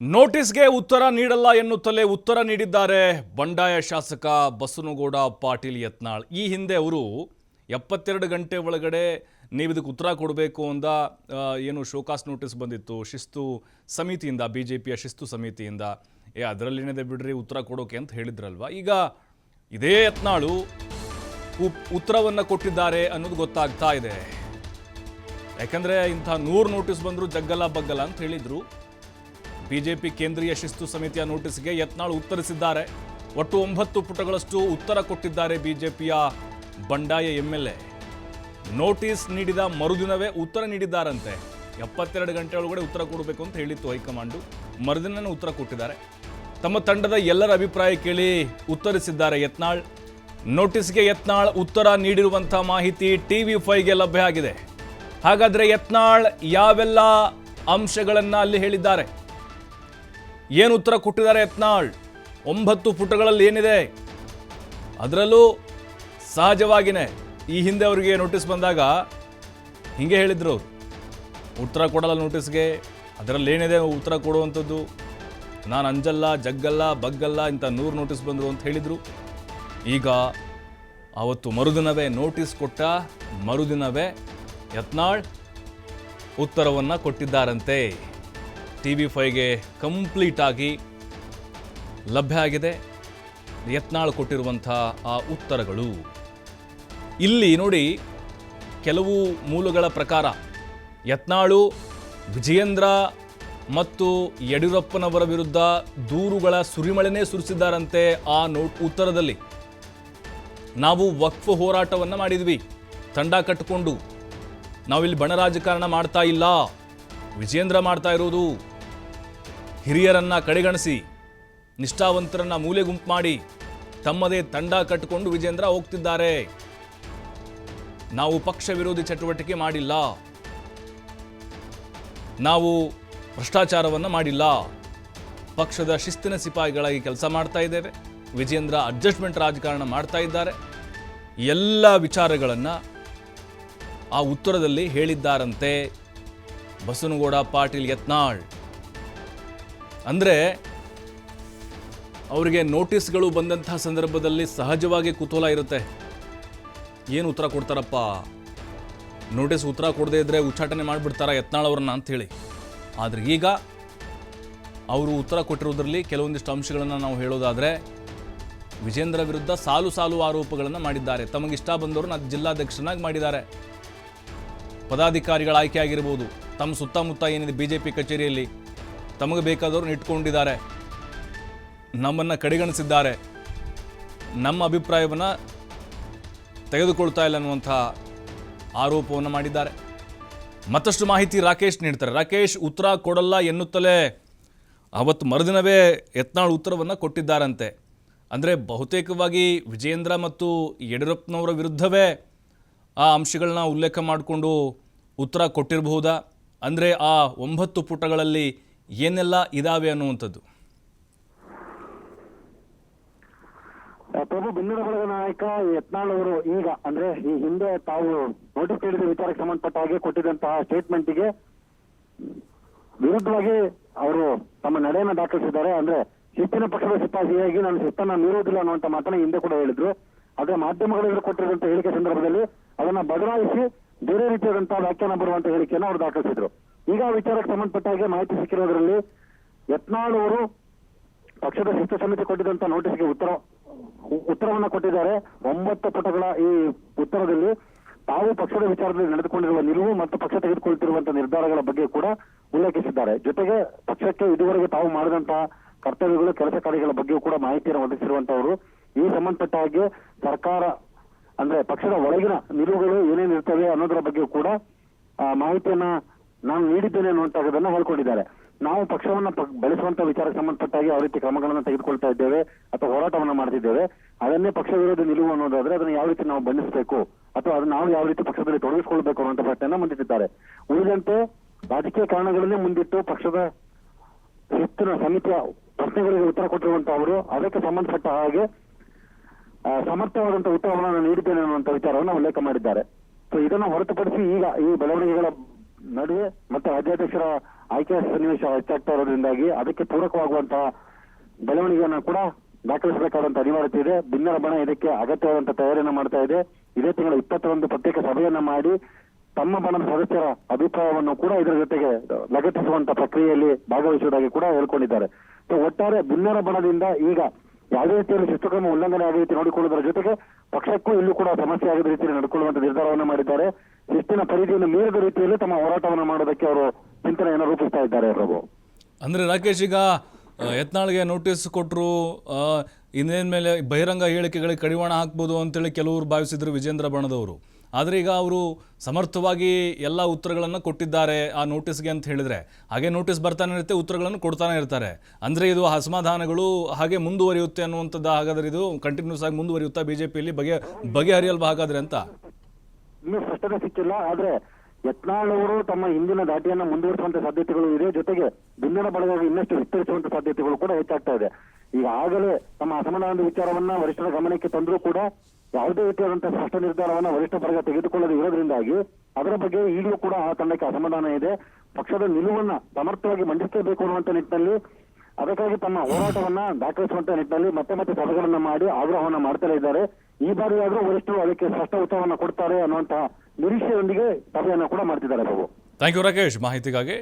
ನೋಟಿಸ್ಗೆ ಉತ್ತರ ನೀಡಲ್ಲ ಎನ್ನುತ್ತಲೇ ಉತ್ತರ ನೀಡಿದ್ದಾರೆ ಬಂಡಾಯ ಶಾಸಕ ಬಸನಗೌಡ ಪಾಟೀಲ್ ಯತ್ನಾಳ್. ಈ ಹಿಂದೆ ಅವರು ಎಪ್ಪತ್ತೆರಡು ಗಂಟೆ ಒಳಗಡೆ ನೀವು ಇದಕ್ಕೆ ಉತ್ತರ ಕೊಡಬೇಕು ಅಂದ ಏನು ಶೋಕಾಸ್ ನೋಟಿಸ್ ಬಂದಿತ್ತು, ಶಿಸ್ತು ಸಮಿತಿಯಿಂದ ಬಿ ಜೆ ಪಿಯ ಶಿಸ್ತು ಸಮಿತಿಯಿಂದ. ಏ, ಅದರಲ್ಲೇನಿದೆ ಬಿಡ್ರಿ, ಉತ್ತರ ಕೊಡೋಕೆ ಅಂತ ಹೇಳಿದ್ರಲ್ವ? ಈಗ ಇದೇ ಯತ್ನಾಳು ಉತ್ತರವನ್ನು ಕೊಟ್ಟಿದ್ದಾರೆ ಅನ್ನೋದು ಗೊತ್ತಾಗ್ತಾ ಇದೆ. ಯಾಕಂದ್ರೆ ಇಂಥ ನೂರು ನೋಟಿಸ್ ಬಂದರೂ ಜಗ್ಗಲ್ಲ ಬಗ್ಗಲ ಅಂತ ಹೇಳಿದ್ರು. ಬಿಜೆಪಿ ಕೇಂದ್ರೀಯ ಶಿಸ್ತು ಸಮಿತಿಯ ನೋಟಿಸ್ಗೆ ಯತ್ನಾಳ್ ಉತ್ತರಿಸಿದ್ದಾರೆ. ಒಟ್ಟು ಒಂಬತ್ತು ಪುಟಗಳಷ್ಟು ಉತ್ತರ ಕೊಟ್ಟಿದ್ದಾರೆ ಬಿಜೆಪಿಯ ಬಂಡಾಯ ಎಂ ಎಲ್ ನೋಟಿಸ್ ನೀಡಿದ ಮರುದಿನವೇ ಉತ್ತರ ನೀಡಿದ್ದಾರಂತೆ. ಎಪ್ಪತ್ತೆರಡು ಗಂಟೆ ಒಳಗಡೆ ಉತ್ತರ ಕೊಡಬೇಕು ಅಂತ ಹೇಳಿತ್ತು ಹೈಕಮಾಂಡು. ಮರುದಿನನೇ ಉತ್ತರ ಕೊಟ್ಟಿದ್ದಾರೆ. ತಮ್ಮ ತಂಡದ ಎಲ್ಲರ ಅಭಿಪ್ರಾಯ ಕೇಳಿ ಉತ್ತರಿಸಿದ್ದಾರೆ ಯತ್ನಾಳ್. ನೋಟಿಸ್ಗೆ ಯತ್ನಾಳ್ ಉತ್ತರ ನೀಡಿರುವಂಥ ಮಾಹಿತಿ ಟಿ ವಿ ಫೈವ್ಗೆ ಲಭ್ಯ ಆಗಿದೆ. ಹಾಗಾದ್ರೆ ಯತ್ನಾಳ್ ಯಾವೆಲ್ಲ ಅಂಶಗಳನ್ನು ಅಲ್ಲಿ ಹೇಳಿದ್ದಾರೆ? ಏನು ಉತ್ತರ ಕೊಟ್ಟಿದ್ದಾರೆ ಯತ್ನಾಳ್? ಒಂಬತ್ತು ಪುಟಗಳಲ್ಲಿ ಏನಿದೆ? ಅದರಲ್ಲೂ ಸಹಜವಾಗಿಯೇ ಈ ಹಿಂದೆ ಅವರಿಗೆ ನೋಟಿಸ್ ಬಂದಾಗ ಹಿಂಗೆ ಹೇಳಿದ್ರು. ಉತ್ತರ ಕೊಡಲ್ಲ ನೋಟಿಸ್ಗೆ ಅದರಲ್ಲಿ ಏನಿದೆ? ಉತ್ತರ ಕೊಡುವಂಥದ್ದು. ನಾನು ಅಂಜಲ್ಲ, ಜಗ್ಗಲ್ಲ, ಬಗ್ಗಲ್ಲ ಇಂಥ ನೂರು ನೋಟಿಸ್ ಬಂದರು ಅಂತ ಹೇಳಿದರು. ಈಗ ಆವತ್ತು ಮರುದಿನವೇ ನೋಟಿಸ್ ಕೊಟ್ಟ ಮರುದಿನವೇ ಯತ್ನಾಳ್ ಉತ್ತರವನ್ನು ಕೊಟ್ಟಿದ್ದಾರಂತೆ. ಟಿ ವಿ ಫೈವ್ಗೆ ಕಂಪ್ಲೀಟಾಗಿ ಲಭ್ಯ ಆಗಿದೆ. ಯತ್ನಾಳ್ ಕೊಟ್ಟಿರುವಂಥ ಆ ಉತ್ತರಗಳು. ಇಲ್ಲಿ ನೋಡಿ, ಕೆಲವು ಮೂಲಗಳ ಪ್ರಕಾರ ಯತ್ನಾಳು, ವಿಜಯೇಂದ್ರ ಮತ್ತು ಯಡಿಯೂರಪ್ಪನವರ ವಿರುದ್ಧ ದೂರುಗಳ ಸುರಿಮಳೆನೇ ಸುರಿಸಿದ್ದಾರಂತೆ ಆ ನೋಟ್ ಉತ್ತರದಲ್ಲಿ. ನಾವು ವಕ್ಫ್ ಹೋರಾಟವನ್ನು ಮಾಡಿದ್ವಿ. ತಂಡ ಕಟ್ಟಿಕೊಂಡು ನಾವಿಲ್ಲಿ ಬಣ ರಾಜಕಾರಣ ಮಾಡ್ತಾ ಇಲ್ಲ. ವಿಜೇಂದ್ರ ಮಾಡ್ತಾ ಇರೋದು ಹಿರಿಯರನ್ನ ಕಡೆಗಣಿಸಿ, ನಿಷ್ಠಾವಂತರನ್ನ ಮೂಲೆ ಗುಂಪು ಮಾಡಿ, ತಮ್ಮದೇ ತಂಡ ಕಟ್ಟಿಕೊಂಡು ವಿಜೇಂದ್ರ ಹೋಗ್ತಿದ್ದಾರೆ. ನಾವು ಪಕ್ಷ ವಿರೋಧಿ ಚಟುವಟಿಕೆ ಮಾಡಿಲ್ಲ. ನಾವು ಭ್ರಷ್ಟಾಚಾರವನ್ನು ಮಾಡಿಲ್ಲ. ಪಕ್ಷದ ಶಿಸ್ತಿನ ಸಿಪಾಯಿಗಳಾಗಿ ಕೆಲಸ ಮಾಡ್ತಾ ಇದ್ದೇವೆ. ವಿಜೇಂದ್ರ ಅಡ್ಜಸ್ಟ್ಮೆಂಟ್ ರಾಜಕಾರಣ ಮಾಡ್ತಾ ಇದ್ದಾರೆ. ಎಲ್ಲ ವಿಚಾರಗಳನ್ನು ಆ ಉತ್ತರದಲ್ಲಿ ಹೇಳಿದ್ದಾರಂತೆ. ಬಸನಗೌಡ ಪಾಟೀಲ್ ಯತ್ನಾಳ್. ಅಂದರೆ ಅವರಿಗೆ ನೋಟಿಸ್ಗಳು ಬಂದಂತಹ ಸಂದರ್ಭದಲ್ಲಿ ಸಹಜವಾಗಿ ಕುತೂಹಲ ಇರುತ್ತೆ. ಏನು ಉತ್ತರ ಕೊಡ್ತಾರಪ್ಪ? ನೋಟಿಸ್ ಉತ್ತರ ಕೊಡದೇ ಇದ್ರೆ ಉಚ್ಚಾಟನೆ ಮಾಡಿಬಿಡ್ತಾರ ಯತ್ನಾಳ್ ಅವ್ರನ್ನ ಅಂಥೇಳಿ ಆದರೆ ಈಗ ಅವರು ಉತ್ತರ ಕೊಟ್ಟಿರೋದ್ರಲ್ಲಿ ಕೆಲವೊಂದಿಷ್ಟು ಅಂಶಗಳನ್ನು ನಾವು ಹೇಳೋದಾದರೆ, ವಿಜೇಂದ್ರ ವಿರುದ್ಧ ಸಾಲು ಸಾಲು ಆರೋಪಗಳನ್ನು ಮಾಡಿದ್ದಾರೆ. ತಮಗಿಷ್ಟ ಬಂದವರನ್ನ ಜಿಲ್ಲಾಧ್ಯಕ್ಷನಾಗಿ ಮಾಡಿದ್ದಾರೆ. ಪದಾಧಿಕಾರಿಗಳ ಆಯ್ಕೆ ಆಗಿರ್ಬೋದು. ತಮ್ಮ ಸುತ್ತಮುತ್ತ ಏನಿದೆ ಬಿ ಜೆ ಪಿ ಕಚೇರಿಯಲ್ಲಿ, ತಮಗೆ ಬೇಕಾದವ್ರನ್ನ ಇಟ್ಕೊಂಡಿದ್ದಾರೆ. ನಮ್ಮನ್ನು ಕಡೆಗಣಿಸಿದ್ದಾರೆ. ನಮ್ಮ ಅಭಿಪ್ರಾಯವನ್ನು ತೆಗೆದುಕೊಳ್ತಾ ಇಲ್ಲ ಅನ್ನುವಂಥ ಆರೋಪವನ್ನು ಮಾಡಿದ್ದಾರೆ. ಮತ್ತಷ್ಟು ಮಾಹಿತಿ ರಾಕೇಶ್ ನೀಡ್ತಾರೆ. ರಾಕೇಶ್, ಉತ್ತರ ಕೊಡಲ್ಲ ಎನ್ನುತ್ತಲೇ ಅವತ್ತು ಮರುದಿನವೇ ಯತ್ನಾಳ್ ಉತ್ತರವನ್ನು ಕೊಟ್ಟಿದ್ದಾರಂತೆ. ಅಂದರೆ ಬಹುತೇಕವಾಗಿ ವಿಜೇಂದ್ರ ಮತ್ತು ಯಡಿಯೂರಪ್ಪನವರ ವಿರುದ್ಧವೇ ಆ ಅಂಶಗಳನ್ನ ಉಲ್ಲೇಖ ಮಾಡಿಕೊಂಡು ಉತ್ತರ ಕೊಟ್ಟಿರಬಹುದಾ? ಅಂದರೆ ಆ ಒಂಬತ್ತು ಪುಟಗಳಲ್ಲಿ ಏನೆಲ್ಲ ಇದಾವೆ ಅನ್ನುವಂಥದ್ದು? ಪ್ರಭು ಬೆನ್ನೂರ ಬಳಗ ನಾಯಕ ಯತ್ನಾಳ್ ಅವರು ಈಗ, ಅಂದ್ರೆ ಈ ಹಿಂದೆ ತಾವು ನೋಟಿಸ್ ನೀಡಿದ ವಿಚಾರಕ್ಕೆ ಸಂಬಂಧಪಟ್ಟ ಹಾಗೆ ಕೊಟ್ಟಿದ್ದಂತಹ ಸ್ಟೇಟ್ಮೆಂಟ್ಗೆ ವಿರುದ್ಧವಾಗಿ ಅವರು ತಮ್ಮ ನಡೆಯನ್ನ ದಾಖಲಿಸಿದ್ದಾರೆ. ಅಂದ್ರೆ ಶಿಸ್ತಿನ ಪಕ್ಷದ ಸಿಪಾಯಿಯಾಗಿ ನಾನು ಶಿಸ್ತನ್ನ ಮೀರುವುದಿಲ್ಲ ಅನ್ನುವಂತ ಮಾತನ್ನ ಹಿಂದೆ ಕೂಡ ಹೇಳಿದ್ರು. ಆದ್ರೆ ಮಾಧ್ಯಮಗಳಿಗೆ ಕೊಟ್ಟಿರುವಂತ ಹೇಳಿಕೆ ಸಂದರ್ಭದಲ್ಲಿ ಅದನ್ನ ಬದಲಾಯಿಸಿ ಬೇರೆ ರೀತಿಯಾದಂತಹ ವ್ಯಾಖ್ಯಾನ ಬರುವಂತ ಹೇಳಿಕೆಯನ್ನು ಅವರು ದಾಖಲಿಸಿದ್ರು. ಈಗ ವಿಚಾರಕ್ಕೆ ಸಂಬಂಧಪಟ್ಟ ಹಾಗೆ ಮಾಹಿತಿ ಸಿಕ್ಕಿರೋದ್ರಲ್ಲಿ ಯತ್ನಾಳ್ ಅವರು ಪಕ್ಷದ ಶಿಸ್ತು ಸಮಿತಿ ಕೊಟ್ಟಿದ್ದಂತ ನೋಟಿಸ್ಗೆ ಉತ್ತರ, ಉತ್ತರವನ್ನ ಕೊಟ್ಟಿದ್ದಾರೆ. ಒಂಬತ್ತು ಪುಟಗಳ ಈ ಉತ್ತರದಲ್ಲಿ ತಾವು ಪಕ್ಷದ ವಿಚಾರದಲ್ಲಿ ನಡೆದುಕೊಂಡಿರುವ ನಿಲುವು ಮತ್ತು ಪಕ್ಷ ತೆಗೆದುಕೊಳ್ಳುತ್ತಿರುವಂತಹ ನಿರ್ಧಾರಗಳ ಬಗ್ಗೆ ಕೂಡ ಉಲ್ಲೇಖಿಸಿದ್ದಾರೆ. ಜೊತೆಗೆ ಪಕ್ಷಕ್ಕೆ ಇದುವರೆಗೆ ತಾವು ಮಾಡಿದಂತಹ ಕರ್ತವ್ಯಗಳು, ಕೆಲಸ ಕಾರ್ಯಗಳ ಬಗ್ಗೆಯೂ ಕೂಡ ಮಾಹಿತಿಯನ್ನು ಒದಗಿಸಿರುವಂತವರು ಈ ಸಂಬಂಧಪಟ್ಟ ಹಾಗೆ ಸರ್ಕಾರ, ಅಂದ್ರೆ ಪಕ್ಷದ ಒಳಗಿನ ನಿಲುವುಗಳು ಏನೇನು ಇರ್ತವೆ ಅನ್ನೋದರ ಬಗ್ಗೆ ಕೂಡ ಮಾಹಿತಿಯನ್ನ ನಾನು ನೀಡಿದ್ದೇನೆ ಅನ್ನುವಂತಹದನ್ನ ಹೇಳ್ಕೊಂಡಿದ್ದಾರೆ. ನಾವು ಪಕ್ಷವನ್ನ ಬೆಳೆಸುವಂತ ವಿಚಾರಕ್ಕೆ ಸಂಬಂಧಪಟ್ಟ ಹಾಗೆ ಯಾವ ರೀತಿ ಕ್ರಮಗಳನ್ನ ತೆಗೆದುಕೊಳ್ತಾ ಇದ್ದೇವೆ ಅಥವಾ ಹೋರಾಟವನ್ನ ಮಾಡ್ತಿದ್ದೇವೆ, ಅದನ್ನೇ ಪಕ್ಷ ವಿರೋಧಿ ನಿಲುವು ಅನ್ನೋದಾದ್ರೆ ಅದನ್ನ ಯಾವ ರೀತಿ ನಾವು ಬಂಧಿಸಬೇಕು ಅಥವಾ ಅದನ್ನ ನಾವು ಯಾವ ರೀತಿ ಪಕ್ಷದಲ್ಲಿ ತೊಡಗಿಸಿಕೊಳ್ಬೇಕು ಅನ್ನುವಂತ ಪ್ರಶ್ನೆಯನ್ನ ಮುಂದಿಟ್ಟಿದ್ದಾರೆ. ಉಳಿದಂತೆ ರಾಜಕೀಯ ಕಾರಣಗಳನ್ನೇ ಮುಂದಿಟ್ಟು ಪಕ್ಷದ ಹೆಚ್ಚಿನ ಸಮಿತಿಯ ಪ್ರಶ್ನೆಗಳಿಗೆ ಉತ್ತರ ಕೊಟ್ಟಿರುವಂತಹ ಅವರು ಅದಕ್ಕೆ ಸಂಬಂಧಪಟ್ಟ ಹಾಗೆ ಆ, ಸಮರ್ಥವಾದಂತ ಉತ್ತರವನ್ನು ನೀಡುತ್ತೇನೆ ಅನ್ನುವಂತ ವಿಚಾರವನ್ನು ಉಲ್ಲೇಖ ಮಾಡಿದ್ದಾರೆ. ಸೊ ಇದನ್ನು ಹೊರತುಪಡಿಸಿ ಈಗ ಈ ಬೆಳವಣಿಗೆಗಳ ನಡುವೆ ಮತ್ತೆ ರಾಜ್ಯಾಧ್ಯಕ್ಷರ ಆಯ್ಕೆ ಸನ್ನಿವೇಶ ಹೆಚ್ಚಾಗ್ತಾ ಇರೋದ್ರಿಂದಾಗಿ ಅದಕ್ಕೆ ಪೂರಕವಾಗುವಂತಹ ಬೆಳವಣಿಗೆಯನ್ನ ಕೂಡ ದಾಖಲಿಸಬೇಕಾದಂತಹ ಅನಿವಾರ್ಯತೆ ಇದೆ. ಭಿನ್ನರ ಬಣ ಇದಕ್ಕೆ ಅಗತ್ಯವಾದಂತಹ ತಯಾರಿಯನ್ನು ಮಾಡ್ತಾ ಇದೆ. ಇದೇ ತಿಂಗಳ ಇಪ್ಪತ್ತೊಂದು ಪ್ರತ್ಯೇಕ ಸಭೆಯನ್ನ ಮಾಡಿ ತಮ್ಮ ಬಣದ ಸದಸ್ಯರ ಅಭಿಪ್ರಾಯವನ್ನು ಕೂಡ ಇದರ ಜೊತೆಗೆ ಲಗತ್ತಿಸುವಂತ ಪ್ರಕ್ರಿಯೆಯಲ್ಲಿ ಭಾಗವಹಿಸುವುದಾಗಿ ಕೂಡ ಹೇಳ್ಕೊಂಡಿದ್ದಾರೆ. ಸೊ ಒಟ್ಟಾರೆ ಭಿನ್ನರ ಬಣದಿಂದ ಈಗ ಯಾವುದೇ ರೀತಿಯಲ್ಲಿ ಶಿಸ್ತುಕ್ರಮ ಉಲ್ಲಂಘನೆ ಆಗದ ರೀತಿ ನೋಡಿಕೊಳ್ಳುವುದರ ಜೊತೆಗೆ ಪಕ್ಷಕ್ಕೂ ಇಲ್ಲೂ ಕೂಡ ಸಮಸ್ಯೆ ಆಗದ ರೀತಿಯಲ್ಲಿ ನಡ್ಕೊಳ್ಳುವಂತ ನಿರ್ಧಾರವನ್ನು ಮಾಡಿದ್ದಾರೆ. ಶಿಸ್ತಿನ ಪರಿಧಿಯನ್ನು ಮೀರಿದ ರೀತಿಯಲ್ಲಿ ತಮ್ಮ ಹೋರಾಟವನ್ನು ಮಾಡೋದಕ್ಕೆ ಅವರು ಚಿಂತನೆಯನ್ನು ರೂಪಿಸ್ತಾ ಇದ್ದಾರೆ, ಪ್ರಭು. ಅಂದ್ರೆ ರಾಕೇಶ್ ಈಗ ಯತ್ನಾಳ್ಗೆ ನೋಟಿಸ್ ಕೊಟ್ಟರು ಇನ್ನೇನ್ ಮೇಲೆ ಬಹಿರಂಗ ಹೇಳಿಕೆಗಳಿಗೆ ಕಡಿವಾಣ ಹಾಕ್ಬೋದು ಅಂತೇಳಿ ಕೆಲವರು ಭಾವಿಸಿದ್ರು ವಿಜೇಂದ್ರ ಬಣದವರು. ಆದರೆ ಈಗ ಅವರು ಸಮರ್ಥವಾಗಿ ಎಲ್ಲ ಉತ್ತರಗಳನ್ನು ಕೊಟ್ಟಿದ್ದಾರೆ ಆ ನೋಟಿಸ್ಗೆ ಅಂತ ಹೇಳಿದರೆ. ಹಾಗೆ ನೋಟಿಸ್ ಬರ್ತಾನೆ ಇರುತ್ತೆ, ಉತ್ತರಗಳನ್ನು ಕೊಡ್ತಾನೆ ಇರ್ತಾರೆ. ಅಂದರೆ ಇದು ಅಸಮಾಧಾನಗಳು ಹಾಗೆ ಮುಂದುವರಿಯುತ್ತೆ ಅನ್ನುವಂಥದ್ದು ಹಾಗಾದ್ರೆ ಇದು ಕಂಟಿನ್ಯೂಸ್ ಆಗಿ ಮುಂದುವರಿಯುತ್ತಾ ಬಿ ಜೆ ಪಿಯಲ್ಲಿ ಬಗೆ, ಬಗೆಹರಿಯಲ್ವಾ ಹಾಗಾದ್ರೆ ಅಂತ? ಇನ್ನೂ ಸ್ಪಷ್ಟತೆ ಸಿಕ್ಕಿಲ್ಲ, ಆದ್ರೆ ಯತ್ನಾಳ್ ಅವರು ತಮ್ಮ ಹಿಂದಿನ ದಾಟಿಯನ್ನ ಮುಂದುವರಿಸುವಂತ ಸಾಧ್ಯತೆಗಳು ಇದೆ. ಜೊತೆಗೆ ಬಿಂದಿನ ಬಳಗ ಇನ್ನಷ್ಟು ವಿಸ್ತರಿಸುವಂತ ಸಾಧ್ಯತೆಗಳು ಕೂಡ ಹೆಚ್ಚಾಗ್ತಾ ಇದೆ. ಈಗಾಗಲೇ ತಮ್ಮ ಅಸಮಾಧಾನದ ವಿಚಾರವನ್ನ ವರಿಷ್ಠರ ಗಮನಕ್ಕೆ ತಂದರೂ ಕೂಡ ಯಾವುದೇ ರೀತಿಯಾದಂತಹ ಸ್ಪಷ್ಟ ನಿರ್ಧಾರವನ್ನ ವರಿಷ್ಠ ವರ್ಗ ತೆಗೆದುಕೊಳ್ಳದೆ ಇರೋದ್ರಿಂದಾಗಿ ಅದರ ಬಗ್ಗೆ ಈಗಲೂ ಕೂಡ ಆ ತಂಡಕ್ಕೆ ಅಸಮಾಧಾನ ಇದೆ. ಪಕ್ಷದ ನಿಲುವನ್ನ ಸಮರ್ಥವಾಗಿ ಮಂಡಿಸಲೇಬೇಕು ಅನ್ನುವಂತ ನಿಟ್ಟಿನಲ್ಲಿ, ಅದಕ್ಕಾಗಿ ತಮ್ಮ ಹೋರಾಟವನ್ನ ದಾಖಲಿಸುವಂತ ನಿಟ್ಟಿನಲ್ಲಿ ಮತ್ತೆ ಮತ್ತೆ ಸಭೆಗಳನ್ನ ಮಾಡಿ ಆಗ್ರಹವನ್ನ ಮಾಡ್ತಲೇ ಇದ್ದಾರೆ. ಈ ಬಾರಿಯಾದರೂ ವರಿಷ್ಠರು ಅದಕ್ಕೆ ಸ್ಪಷ್ಟ ಉತ್ತರವನ್ನ ಕೊಡ್ತಾರೆ ಅನ್ನುವಂತಹ ನಿರೀಕ್ಷೆಯೊಂದಿಗೆ ಸಭೆಯನ್ನ ಕೂಡ ಮಾಡ್ತಿದ್ದಾರೆ ಬಾಬು. ಥ್ಯಾಂಕ್ ಯು ರಾಕೇಶ್ ಮಾಹಿತಿಗಾಗಿ